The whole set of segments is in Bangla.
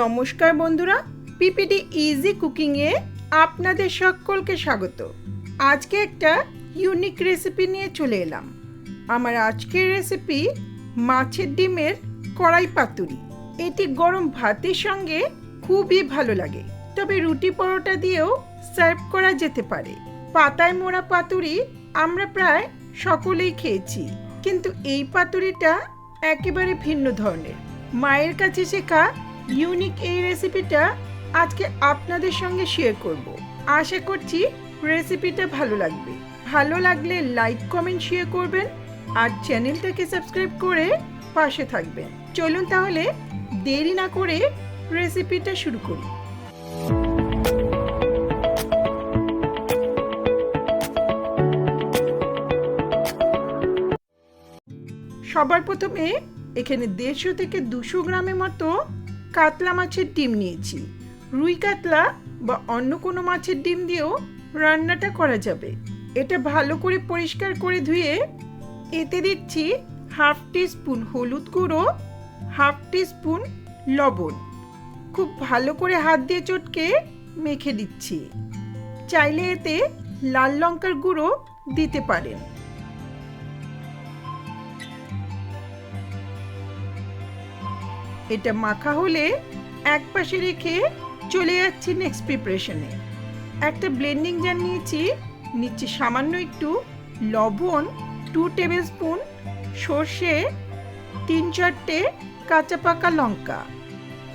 নমস্কার বন্ধুরা পিপিডি ইজি কুকিংয়ে আপনাদের সকলকে স্বাগত। আজকে একটা ইউনিক রেসিপি নিয়ে চলে এলাম। আমার আজকের রেসিপি মাছের ডিমের কড়াই পাতুরি। এটি গরম ভাতের সঙ্গে খুবই ভালো লাগে, তবে রুটি পরোটা দিয়েও সার্ভ করা যেতে পারে। পাতায় মোড়া পাতুরি আমরা প্রায় সকলেই খেয়েছি, কিন্তু এই পাতুরিটা একেবারে ভিন্ন ধরনের। মায়ের কাছে শেখা ইউনিক এই রেসিপিটা আজকে আপনাদের সঙ্গে শেয়ার করব। আশা করছি রেসিপিটা ভালো লাগবে। ভালো লাগলে লাইক কমেন্ট শেয়ার করবেন আর চ্যানেলটাকে সাবস্ক্রাইব করে পাশে থাকবেন। চলুন তাহলে দেরি না করে রেসিপিটা শুরু করি। সবার প্রথমে এখানে দেড়শো থেকে দুশো গ্রামের মতো কাতলা মাছের ডিম নিয়েছি। রুই কাতলা বা অন্য কোনো মাছের ডিম দিয়েও রান্নাটা করা যাবে। এটা ভালো করে পরিষ্কার করে ধুয়ে এতে দিচ্ছি হাফ স্পুন হলুদ গুঁড়ো, হাফ স্পুন লবণ। খুব ভালো করে হাত দিয়ে চটকে মেখে দিচ্ছি। চাইলে এতে লাল লঙ্কার গুঁড়ো দিতে পারেন। এটা মাখা হলে এক পাশে রেখে চলে যাচ্ছি নেক্সট প্রিপারেশনে একটা ব্লেন্ডিং জার নিয়েছি, নিচ্ছি সামান্য একটু লবণ টু টেবিল স্পুন সর্ষে, তিন চারটে কাঁচা পাকা লঙ্কা।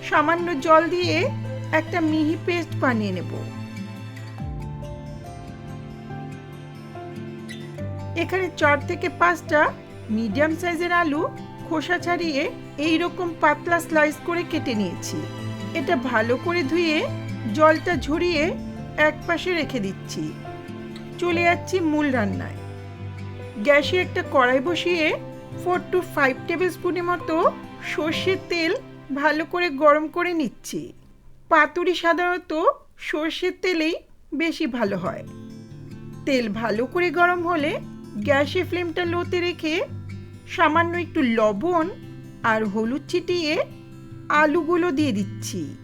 সামান্য জল দিয়ে একটা মিহি পেস্ট বানিয়ে নেব। এখানে চার থেকে পাঁচটা মিডিয়াম সাইজের আলু খোসা ছাড়িয়ে এই রকম পাতলা স্লাইস করে কেটে নিয়েছি। এটা ভালো করে ধুয়ে জলটা ঝরিয়ে এক পাশে রেখে দিচ্ছি। চলে যাচ্ছি মূল রান্নায়। গ্যাসে একটা কড়াই বসিয়ে ফোর টু ফাইভ টেবিল স্পুনের মতো সর্ষের তেল ভালো করে গরম করে নিচ্ছি। পাতুরি সাধারণত সর্ষের তেলেই বেশি ভালো হয়। তেল ভালো করে গরম হলে গ্যাসের ফ্লেমটা লোতে রেখে সামান্য একটু লবণ আর হলুদ ছিটিয়ে আলুগুলো দিয়ে দিচ্ছি।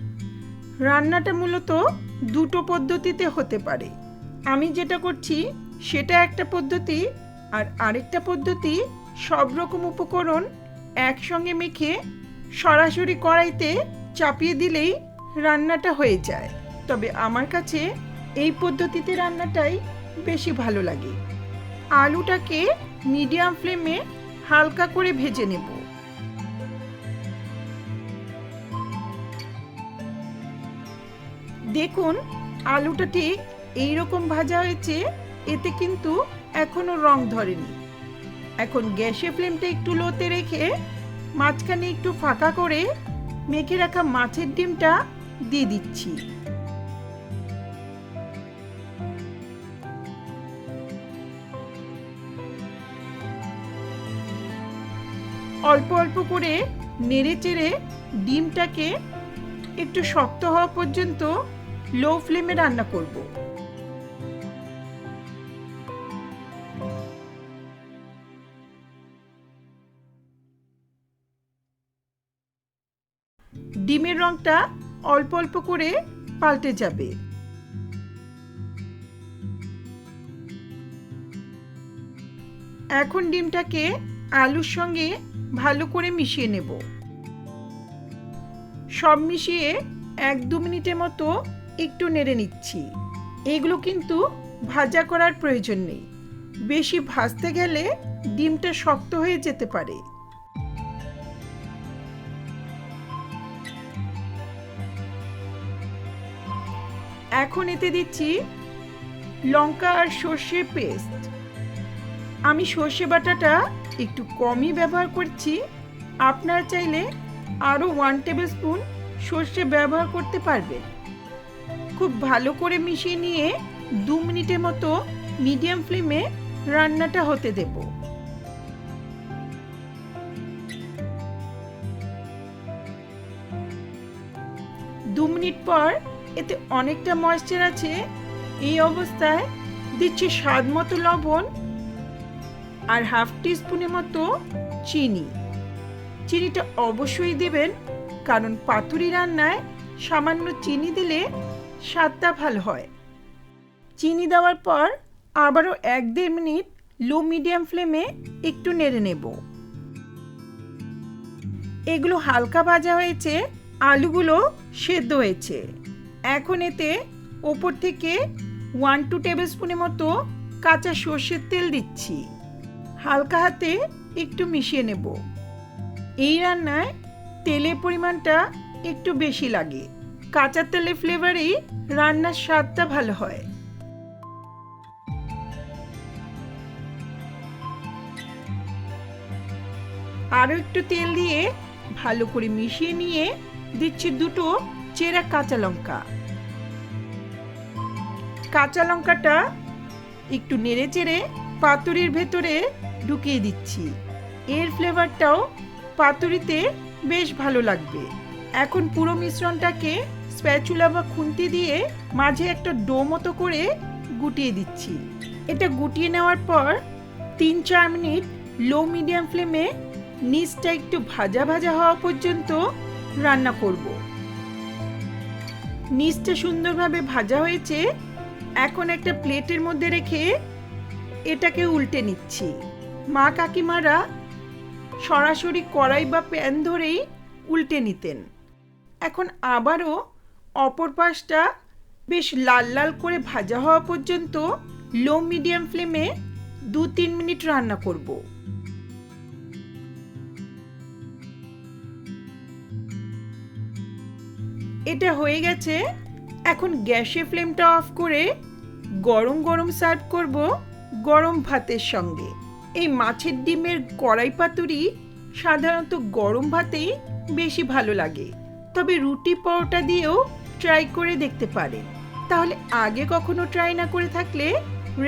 রান্নাটা মূলত দুটো পদ্ধতিতে হতে পারে। আমি যেটা করছি, সেটা একটা পদ্ধতি আর আরেকটা পদ্ধতি সব রকম উপকরণ একসঙ্গে মেখে সরাসরি কড়াইতে চাপিয়ে দিলেই রান্নাটা হয়ে যায়। তবে আমার কাছে এই পদ্ধতিতে রান্নাটাই বেশি ভালো লাগে। আলুটাকে মিডিয়াম ফ্লেমে হালকা করে ভেজে নেব। দেখুন আলুটা ঠিক এইরকম ভাজা হয়েছে, এতে কিন্তু এখনও রং ধরেনি। এখন গ্যাসে ফ্লেমটা একটু লোতে রেখে মাঝখানে একটু ফাঁকা করে মেখে রাখা মাছের ডিমটা দিয়ে দিচ্ছি। অল্প অল্প করে নেড়ে চেড়ে ডিমটাকে একটু শক্ত হওয়া পর্যন্ত লো ফ্লেমে রান্না করব। ডিমের রংটা অল্প অল্প করে পাল্টে যাবে। এখন ডিমটাকে আলুর সঙ্গে ভালো করে মিশিয়ে নেব। সব মিশিয়ে এক দু মিনিটের মতো একটু নেড়ে নিচ্ছি। এগুলো কিন্তু ভাজা করার প্রয়োজন নেই। বেশি ভাজতে গেলে ডিমটা শক্ত হয়ে যেতে পারে। এখন এতে দিচ্ছি লঙ্কা আর সর্ষের পেস্ট। আমি সর্ষে বাটাটা একটু কমই ব্যবহার করছি। আপনারা চাইলে আরও ওয়ান টেবিল স্পুন সর্ষে ব্যবহার করতে পারবেন। খুব ভালো করে মিশিয়ে নিয়ে দু মিনিটের মতো মিডিয়াম ফ্লেমে রান্নাটা হতে দেব। দু মিনিট পর এতে অনেকটা ময়েশ্চার আছে। এই অবস্থায় দিচ্ছি স্বাদ মতো লবণ আর হাফ টি স্পুনের মতো চিনি। চিনিটা অবশ্যই দেবেন, কারণ পাতুরি রান্নায় সামান্য চিনি দিলে স্বাদটা ভালো হয়। চিনি দেওয়ার পর আবারও এক দেড় মিনিট লো মিডিয়াম ফ্লেমে একটু নেড়ে নেব। এগুলো হালকা ভাজা হয়েছে, আলুগুলো সেদ্ধ হয়েছে। এখন এতে ওপর থেকে ওয়ান টু টেবিল স্পুনের মতো কাঁচা সর্ষের তেল দিচ্ছি। হালকা হাতে একটু মিশিয়ে নেব। এই রান্নায় তেলের পরিমাণটা একটু বেশি লাগে। কাঁচা তেলের ফ্লেভারেই রান্নার স্বাদটা ভালো হয়। আরও একটু তেল দিয়ে ভালো করে মিশিয়ে নিয়ে দিচ্ছি দুটো চেরা কাঁচা লঙ্কা। কাঁচা লঙ্কাটা একটু নেড়ে চেড়ে পাতুরির ভেতরে ঢুকিয়ে দিচ্ছি। এর ফ্লেভারটাও পাতুরিতে বেশ ভালো লাগবে। এখন পুরো মিশ্রণটাকে স্প্যাচুলা বা খুন্তি দিয়ে মাঝে একটা ডো মতো করে গুটিয়ে দিচ্ছি। এটা গুটিয়ে নেওয়ার পর তিন চার মিনিট লো মিডিয়াম ফ্লেমে নিচটা একটু ভাজা ভাজা হওয়া পর্যন্ত রান্না করব। নিচটা সুন্দরভাবে ভাজা হয়েছে। এখন একটা প্লেটের মধ্যে রেখে এটাকে উল্টে নিচ্ছি। মা কাকিমারা সরাসরি কড়াই বা প্যান ধরেই উল্টে নিতেন। এখন আবারও অপর পাশটা বেশ লাল লাল করে ভাজা হওয়া পর্যন্ত লো মিডিয়াম ফ্লেমে দু তিন মিনিট রান্না করব। এটা হয়ে গেছে। এখন গ্যাসে ফ্লেমটা অফ করে গরম গরম সার্ভ করব গরম ভাতের সঙ্গে। এই মাছের ডিমের কড়াই পাতুরি সাধারণত গরম ভাতেই বেশি ভালো লাগে। তবে রুটি পরোটা দিয়েও ট্রাই করে দেখতে পারে তাহলে আগে কখনো ট্রাই না করে থাকলে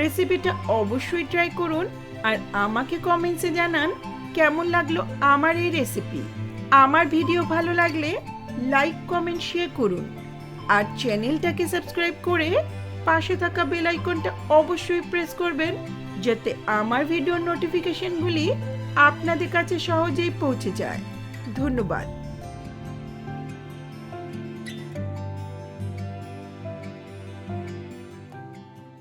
রেসিপিটা অবশ্যই ট্রাই করুন আর আমাকে কমেন্টসে জানান কেমন লাগল আমার এই রেসিপি আমার ভিডিও ভালো লাগলে লাইক কমেন্ট শেয়ার করুন। আর চ্যানেলটাকে সাবস্ক্রাইব করে পাশে থাকা বেল আইকনটা অবশ্যই প্রেস করবেন যাতে আমার ভিডিওর নোটিফিকেশনগুলি আপনাদের কাছে সহজেই পৌঁছে যায়। ধন্যবাদ।